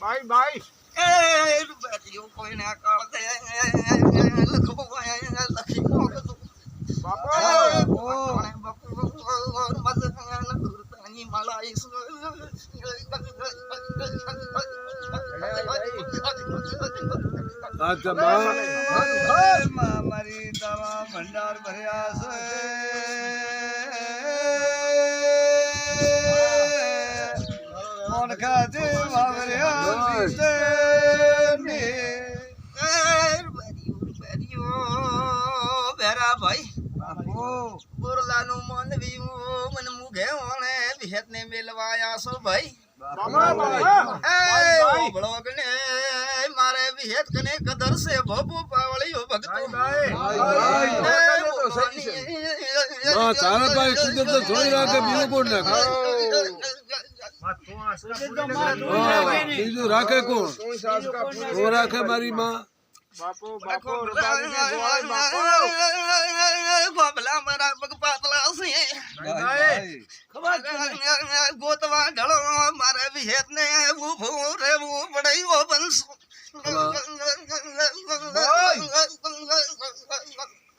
Bye bye. એ કાળ દે. લખો લખી મોકલું બાપુ. અચ્છા બા હરમાં મારી તારા ભંડાર ભર્યા છે. મોન ખાતે વાવર્યા સીતેની. બાપુ. બોરલાનું મન વિયું મન મુઘે ઓણે વિહેત ને મેલવાયા છો ભાઈ મારે વિહેત કને કદર છે ભોપુ પાવળિયો ભગતો. કુદરત થોડી રાખે બીજું કોણ નાખે બીજું રાખે કોણ? કોણ રાખે મારી માં. બાપુ બાપુ રૂપાલીને જોવાય બાપુ. ગોબલા મારા પગ પાતળા છે ગોતવા ઢળો મારે વિહેત ને બનશું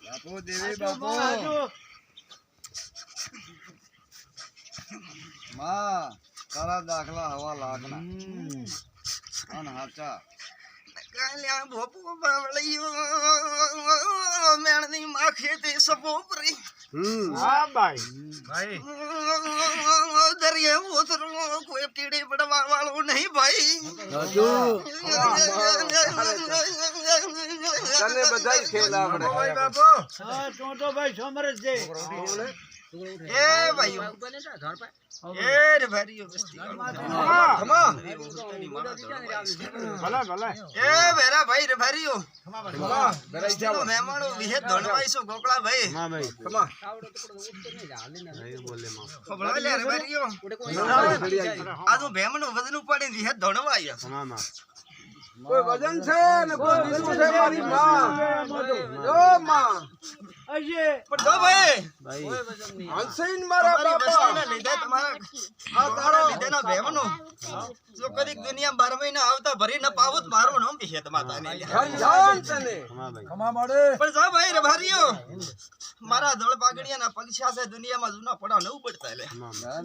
બાપુ દેવી બાપુ. માં. તારા દાખલા હવા લાગના. અને હાચા. દરિયે કોઈ કીડી પડવા વાળું નહીં ભાઈ. તને બધાય ખેલ આવડે એ ભાઈઓ એ રે ભાઈઓ બસ્તી ભલે ભલે. એ વેરા ભાઈ રે ભાઈઓ બસ્તીનો મહેમાનો વિહે ધણવાઈસો ગોકળા ભાઈ. લે રે ભાઈઓ આ તો ભેમનું વજન ઉપાડીને વિહે ધણવાયા. કોઈ વજન છે ને કોઈ બીજું છે મારી માં? જો માં. પણ જો ભાઈ હંસીન મારા તમારી બાપા. ના લીધે તમારા આ તારા લીધેના ભેમનો જો કદીક દુનિયા બાર મહિના આવતા ભરી ન પાવું મારું નામ વિહે માતાને લે. સમજાણ તને પણ જો ભાઈ રે મારા દળ પાગડિયાના પગછા છે દુનિયામાં જૂના પડા નવું પડતા લે.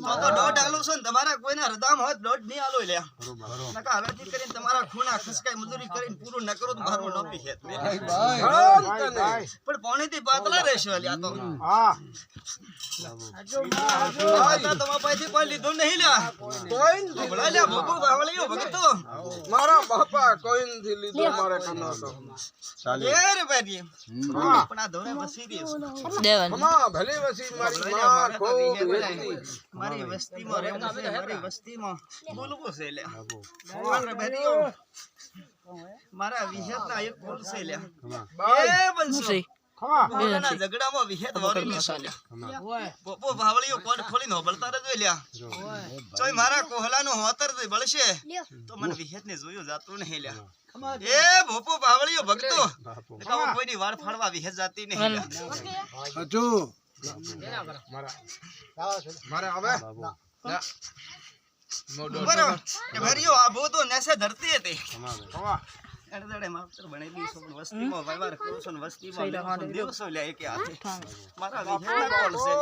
તો તો દોઢ આલો છે ને તમારા કોઈના હૃદયમાં હોત દોઢ નહીં આલો લે. નકા હવેથી કરીને તમારા ખૂના ખસકાઈ મજૂરી કરીને પૂરું ન કરો તો મારું તને પણ પોણીથી પાતળા રહેશો લ્યા તો. હા. આ તો તમારા પાસેથી કોઈ લીધું નહીં લ્યા. કોઈ નથી ભલા લ્યા ભોગો બાવળીઓ ભગતો મારા બાપા કોઈ નથી લીધો મારે કનો તો મારી વસ્તીમાં રહેવું છે મારી વસ્તીમાં. બોલવું છે લ્યા. મારા ભાઈઓ એક બોલ છે લ્યા. એ બનશે ઝઘડામાં વિહેત વળી લેશો પોપો ભાવળીઓ કોડ ખોલીને હોબળતા રહેજો લ્યા. ચોય મારા કોહલાનો હોતર બળશે. તો મને વિહેત ને જોયું જાતું નહીં લ્યા. એ ભોપો ભાવળીઓ ભગતો નકા કોઈની વાળ ફાડવા વિહેત જાતી નહીં લ્યા. સાચું મારે હવે? બરાબર એ ભર્યો આ ભૂતો નેસે ધરતી હતી. અડધડે માવતર બનેલી છો વસ્તીમાં વ્યવહાર કરો છો વસ્તીમાં લેવો છો ને દેવો છો લ્યા એકે હાથે. મારા વિહેતના કોલ છે?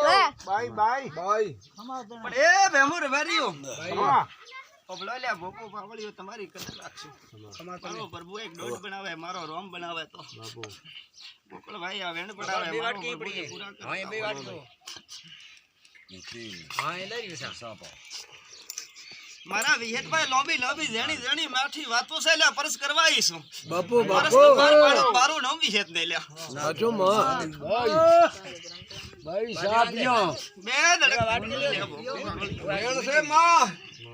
Bye bye. બાય. પણ એ ભેમુર ભર્યો. પબલો લ્યા ભોપો પાવળીઓ તમારી કદર રાખશે. મારો પ્રભુ એક દોઢ બનાવે મારો રોમ બનાવે તો. ગોકળ ભાઈ આ વેણ પડાવે મારો પ્રભુ પૂરા કરે. મારા વિહેતભાઈ લોબી લોબી જેણી જેણી માઠી વાતો છે લે પરસ કરવા આવીશું બાપુ બાપુ મારું નામ વિહેત ને લે સાચું માં ભાઈ સાહેબ બે દડક ભોપો પાવળીઓ. વેણ છે માં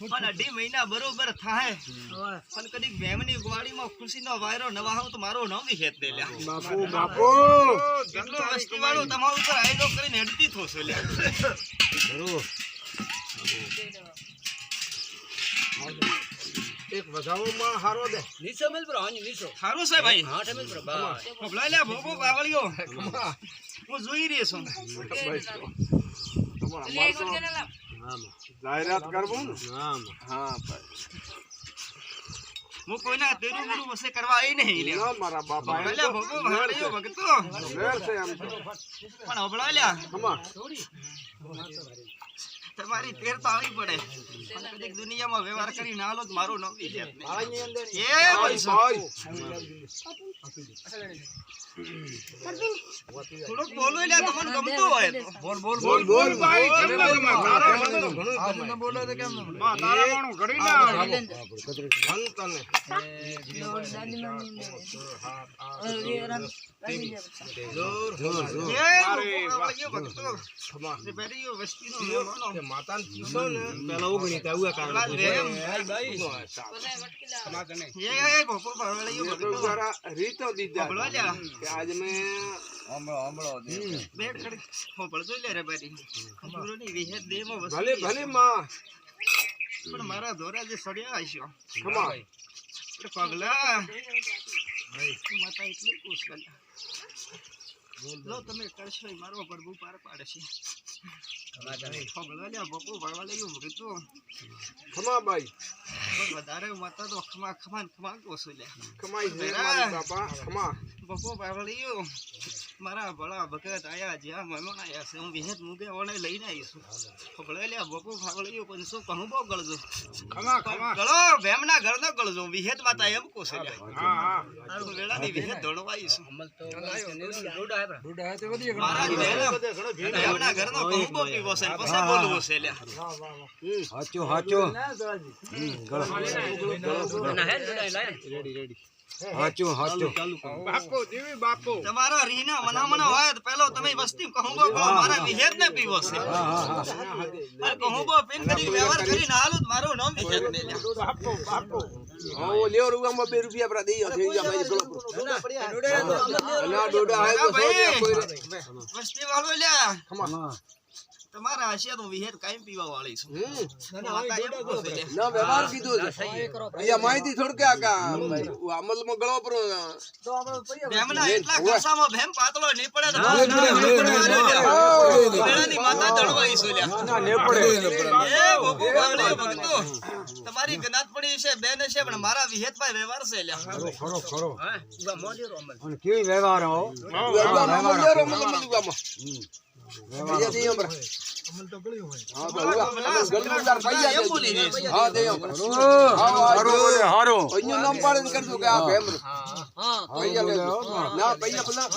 પણ અઢી મહિના બરોબર થાય. પણ કદીક બેમની ગવાડીમાં ખુશીનો વાયરો નવા આવો તો મારો નામ વિહેત દે લ્યા બાપુ બાપુ. કેટલો વસ્તી વાળો તમારું ઉપર આયલો કરીને હેડતી થોશો લ્યા એક વધારોમાં હારો દે. સારું છે ભાઈ. ભોપલા લે ભોગો બાવળિયો હું. જોઈ રહી છું. જાહેરાત કરવું ને? હા ભાઈ હું કોઈના તેરું મેરું વસે કરવા આવી નહીં મારા બાપા. ભગતો. છે પણ હબળા લ્યા. તમારી તેર તો આવી પડે. કદીક દુનિયામાં વ્યવહાર કરી ના લો તો મારું નહીં. એ ભાઈ ભાઈ. થોડુંક બોલો લ્યા તમને ગમતું હોય. તો બોલ બોલ બોલ ભાઈ ગમે તારા મને તો ઘણું ગમે માં તારા વાળું ઘડી ના આવે. ધન તને રીતો દીધા આજ મેં ભલે ભલે માં. પણ મારા ધોરા જે સડ્યા હશો. પગલા માતા એટલું ખુશ જો તમે કરશો એ મારો પ્રભુ પાર પાડે છે. પગલા લ્યા બપુ ભરવા લઈ કીધું ખમા બાઈ પણ વધારે માતા તો ખમા ખમા ખમા કોસો લ્યા ખમાઈ ખમા. બપો પાવળીયો મારા ભલા ભગત આયા જ્યાં મહેમાન આયા છે હું વિહેત મુગે ઓણે લઈને આવીશું ફગડે લે બપો ફાગડ્યો પણ શું કહું બહુ ગળજો ખમા ખમા ગળો ભેમના ઘરનો ગળજો વિહેત માતા એમ કો છે હા હા તારું વેળાની વિહેત ધણવા આવીશું મારા ઘણો ભેમના ઘરનો કહું બહુ પીવો છે પછી બોલવો છે લ્યા હાચો હાચો હાચો હાચું. બાપો જીવી બાપો. તમારો રીના મનામણા હોય તો પેલો તમે વસ્તી કહું કો મારા વિહેત ને પીવો છે. અરે હા હા આ કહું બહુ પીન કરી વ્યવહાર કરીને હાલું તો મારું નામ વિહેત ને લ્યા. બાપો બાપુ. લ્યો રૂપિયા દઈ ગયા ભાઈ ગળો ના ડોડા હે તો કોઈ વસ્તી વાળો લ્યા. તમારા આશિયા તો વિહેત કાયમ પીવા વાળી છું. ના વ્યવહાર કીધો છે. અહીંયા માહિતી થોડકે કે આ અમલમાં ગળો પર ભેમના એટલા કસામાં ભેમ પાતળો નહીં પડે તો ના, બહુ ના, ના ના, પડે ના, લ્યા. ના. વેળાની માતા દળવાઈ છે લ્યા. ના ને પડે એ બોબો બાવળીઓ ભક્તો. તમારી ગનાત પડી છે બેન છે પણ મારા વિહેતમાં વ્યવહાર છે લ્યા. ખરો ખરો અને કેવી વ્યવહાર હો? અહીંયા દઈ હમણાં. હા, તો ઊભા. પેલા પૈયા એમ બોલી રહી હા, દઈ હમણાં. હારો બોલે હારો. અહીંનું નામ પાડીને કરજો કે આ ભેમરું. પૈયા લેજો. ના, પૈયા પેલા.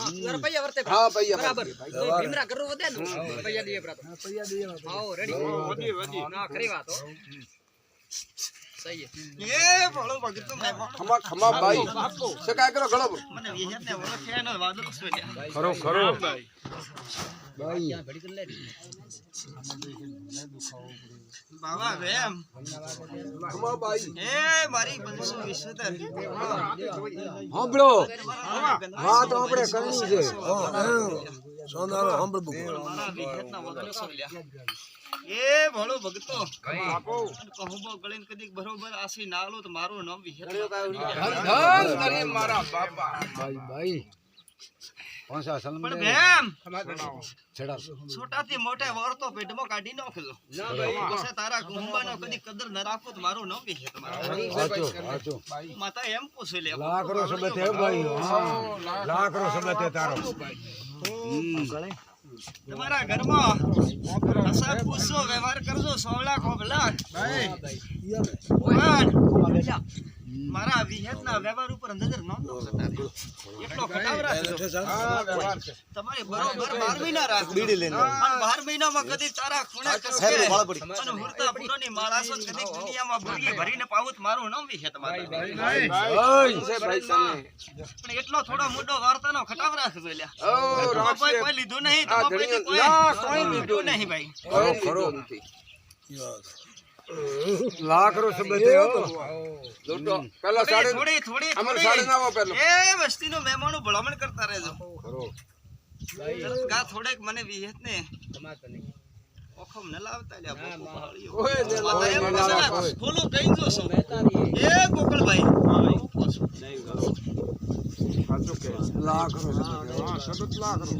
હા, પૈયા એ ભલો ભગતો મહેમાન. ખમા ખમા ભાઈ. સકાય કરો ગળો પર. મને ઓળખ્યા ને વાદળ છે લ્યા. ખરો ખરો. બાવા વેમ ખમા ભાઈ એ મારી પંચસો વિશ્વતર સાંભળો તમારા ગંદા તો આપણે કરવી છે. સોનારો સાંભળ મારા વિહેતના વગર છો લ્યા. એ ભણો ભગતો કદીક બરોબર આસી નાલો તો મારું નામ વિહેત ધન ધન કરી મારા બાપા. ભાઈ પણ મોટે પેટમાં કાઢી પછી તારા કુંભાનો કદી કદર ન રાખો તો મારું નામ વિહેત મારા. માતા એમ પૂછે લે લાકરો સબતે ભાઈ. હા. લાકરો સબતે તારો. તમારા ઘરમાં અસર પૂછશો વ્યવહાર કરજો સોળા ખોબલા પણ મારા વિહેતના વ્યવહાર ઉપર નજર ન કરતા એટલો ખટાવ રાખજો તમારે બરોબર બાર મહિના રાખજો અને બાર મહિનામાં કદી તારા ખૂણે કસકે અને હુરતા પૂરોની માળા કદી દુનિયામાં ભૂલી ભરીને પાવું મારું નામ વિહેત ભાઈ પણ એટલો થોડો મોટો વાર્તાનો ખટાવરા રાખજો લ્યા ઓ કોઈ લીધું નહીં આ કોઈ લીધું નહીં ભાઈ. લાખ રો સંબંધ લૂંટો. પેલા સાડે થોડી થોડી અમર સાડે ના આવો પેલો એ વસ્તીનો મહેમાનો ભલામણ કરતા રહેજો. ગા થોડેક મને વિહેત ને ઓખમ ન લાવતા લ્યા બોકો પહાડીઓ. કોઈ ને માતા એમ લાવે, કહે છે, કોઈ. ફૂલું કહી દો છો. એ ગોકળભાઈ સાચું કે લાખ રો હા સબત લાખ રો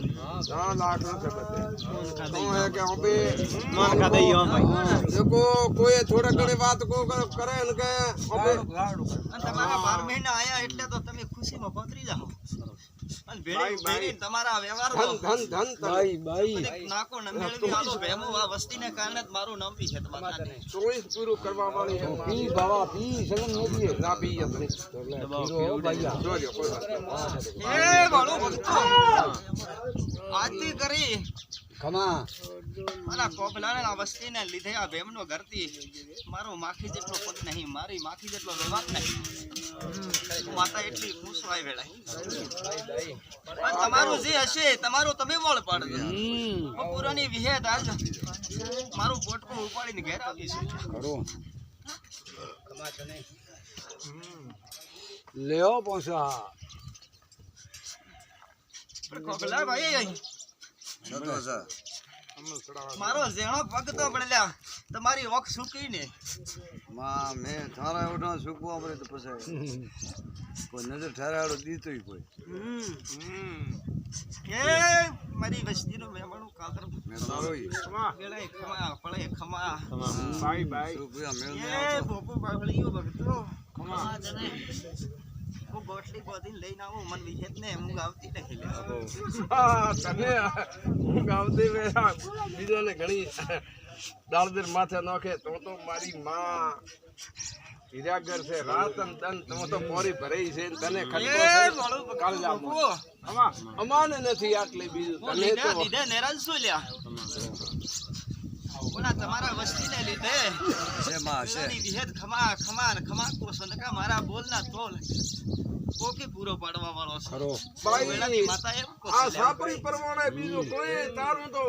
હા લાખ રો સબત તો હે કે અબે देखो કોઈ થોડા ઘણી વાત કો કરે ને કે અને તમારા બાર મહિના આયા એટલે તો તમે ખુશીમાં પતરી જાઓ. તમારા ધન ધન ધન બાઈ બાઈ નાકો ન આલો ભેમો આ વસ્તીને કારણે જ મારું નામ બી છે તમારા ચોવીસ પૂરું કરવા વાળી હે પી બાવા પી સગન મોદી ના પી જતો પીરો બાઈયા જોજો કોઈ વાત. એ વાળો ભક્તો. આરતી કરી. અને કોપલાને આ વસ્તીને લીધે આ ભેમનો ઘરથી મારો માખી જેટલો પગ નહીં મારી માખી જેટલો વ્યવહાર નહીં. માતા એટલી ખુશ હોય વેળાય તમારું જે હશે તમારું તમે વળ પાડજો. બપોરાની વિહેદ આજ મારું પોટકું ઉપાડીને ઘેર આવીશું કરો લેઓ પોસા. પણ કોકલા ભાઈ મારો ઝેણો પગ તો પડેલા તમારી ઓખ સૂકી ને. માં મેં થારા એવડો સુકવા પડે તો પછી કોઈ નજર ઠરાડો દીધું કોઈ. એ મારી વસ્તીનો મહેમાનો કાતર મેં ખમા પળે ખમા બાય બાય. રૂપિયા મેળ એ ભોપો બાવળીઓ ભગતો ખમા જને. હું ગોટલી ગોધીને લઈને આવું મન વિહેત ને હું ગાવતી નહીં લે હા, ગાવતી બીજાને ઘણી દાળદર માથે નોખે તો તો મારી માં હિરાગર છે રાતન તન તો તો મોરી ભરાઈ છે તને ખટકો કાળજામાં. ભગતો અમાને નથી આટલી બીજું. તને તો લીધે નેરાજ શું લ્યા? પણ આ તમારા વસ્તીને લીધે છે. માં છે વિહેદ ખમા ખમા ખમા કોસો નકા મારા બોલના તોલ. કોકે પૂરો પાડવા વાળો છે? ખરો. ભાઈ, માતા એમ આ સાપરી પરમાણે બીજું કોઈ તારું તો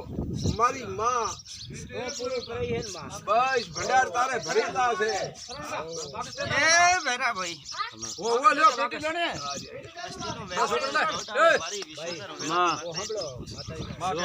મારી માં. બસ ભંડાર તારે ભરેલા છે. એ વેરા ભાઈ. ઓ ઓ લ્યો કાટી મારી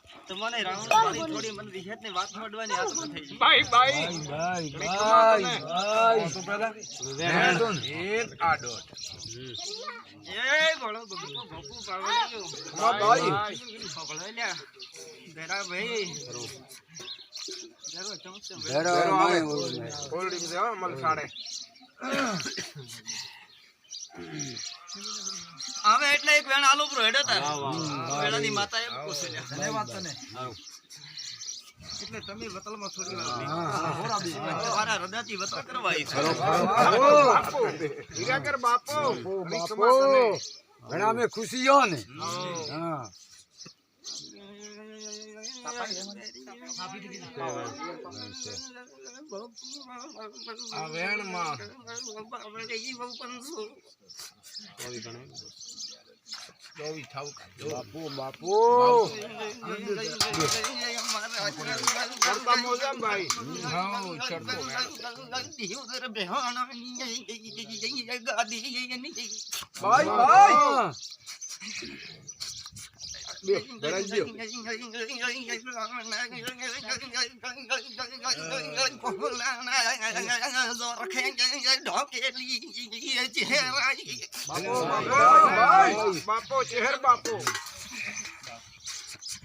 તમને રાવણ વાળી થોડી મને વિહેતની વાત મળવાની આતુર થઈ તો પેલા એક આ એ. હા લ્યા. વેરા ભાઈ. જરો આવે. ડ્રિંક છે મલ સાડે આવે એટલે એક વેણ આલુ પ્રો હેડો તાર. વેળાની માતા એમ પૂછે લ્યા. એટલે તમે વતલમાં થોડી વાર ઊભી. તમારા હૃદયથી વતલ કરવા આવી છે. હીરાગર બાપો. બાપો. ઘણા મેં ખુશી હો ને. હા. વેણમાં ચોવી ઠાવ બાપુ બાપુ. કરતા મોજા ભાઈ. બાપો ચહેર બાપો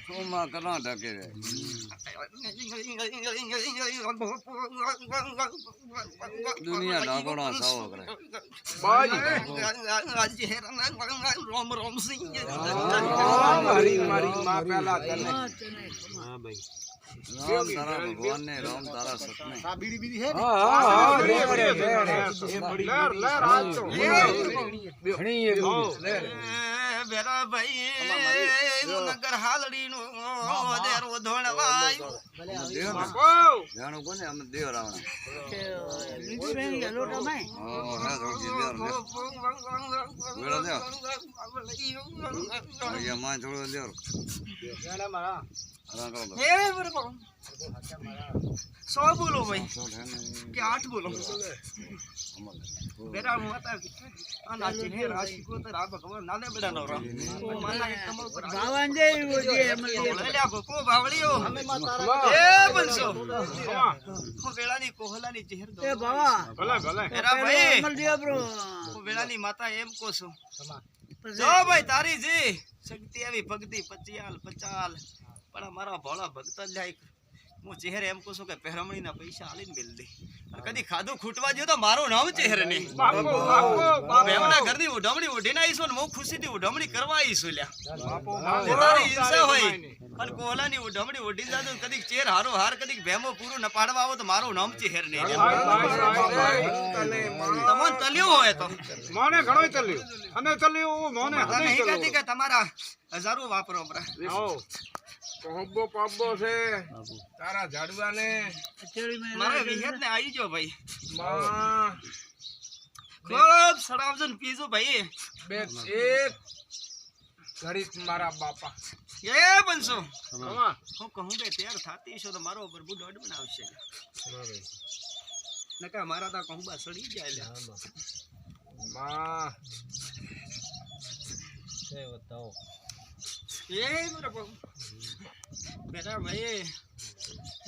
શું માં કર્ણાટકે રે દુનિયા ડાકોડા સાવો કરે બાઈ રોમ રોમ સિંહ મારી મારી માં પેલા તને રામ તારા ભગવાન ને રામ તારા સતને હા હા રે રે રે લેર લેર આજ તો ઘણી. એ બેરા ભાઈ નગર હાલડી નો દેરો ધોણવાય દેવ જાણો કોને અમે દેવ રાવણમાં થોડો દેવ સો બોલો ભાઈ ને. કે આઠ બોલો હું. વેળાની માતા એમ કહું છો. જો ભાઈ તારી જી શક્તિ આવી ભક્તિ પચિયાલ પચાલ. પણ અમારા ભોળા ભક્ત જાય હું ચહેરે એમ કહું છું કે પહેરમણીના પૈસા આલીને મેલ દે. અને કદી ખાધું ખૂટવા જ્યો તો મારું નામ ચહેરે બાપો એમના ઉઢમણી ઉઢીને આવીશું ને હું ખુશીથી ઉઢમણી કરવા આવીશું લ્યા તારી હિંસા હોય અને કોહલાની ઉઢમણી ઉઢી જાતો ને કદીક ચેર હારો હાર કદી ભેમો પૂરું ન પાડવા આવો તો મારું નામ ચહેર નહીં તમને તલ્યું હોય તો મને ઘણો તલ્યું અને તલ્યું મને નહીં કહેતી કે તમારા હજારો વાપરો બરા પહોબ્બો પાબો છે. તારા ઝાડવાને. મારા વિહેત ને આવી ગયો ભાઈ. ખૂબ સડાવજો ને પીજો ભાઈ. બે એક ઘડીક મારા બાપા. એ બનશો. હું. કહું બે તૈયાર થાતી છો તો મારો પ્રભુ દોઢ બનાવશે. નકા મારા તા કહું બા સડી જાય. માં. એ બરાબર. બેટા ભાઈ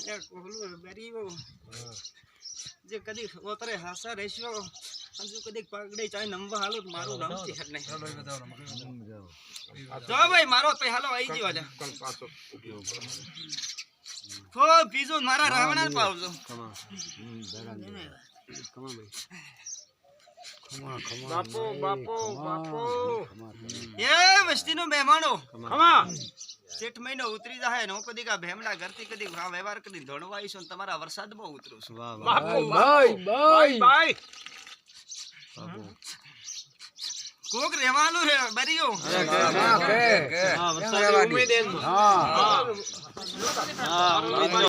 એ કોહલું જે કદી ઓતરે હાસા રહેશો અને જો કદી પગડે ચાય નંબર હાલો તો મારું નામ છે હેડ નહીં જો ભાઈ મારો પે હાલો આવી ગયો પાછો મારા રાવણા પાવજો. બાપો બાપો બાપો. એ વસ્તીનો મહેમાનો. ખમા. જેઠ મહિનો ઉતરી જાય ને હું કદી કા ભેમડા ઘરથી કદી આ વ્યવહાર કદી ધોણવા છું ને તમારા વરસાદમાં ઉતરું છું. બાપો બાઈ બાઈ બાઈ કોક રહેવાનું છે બરીઓ કે હા હા.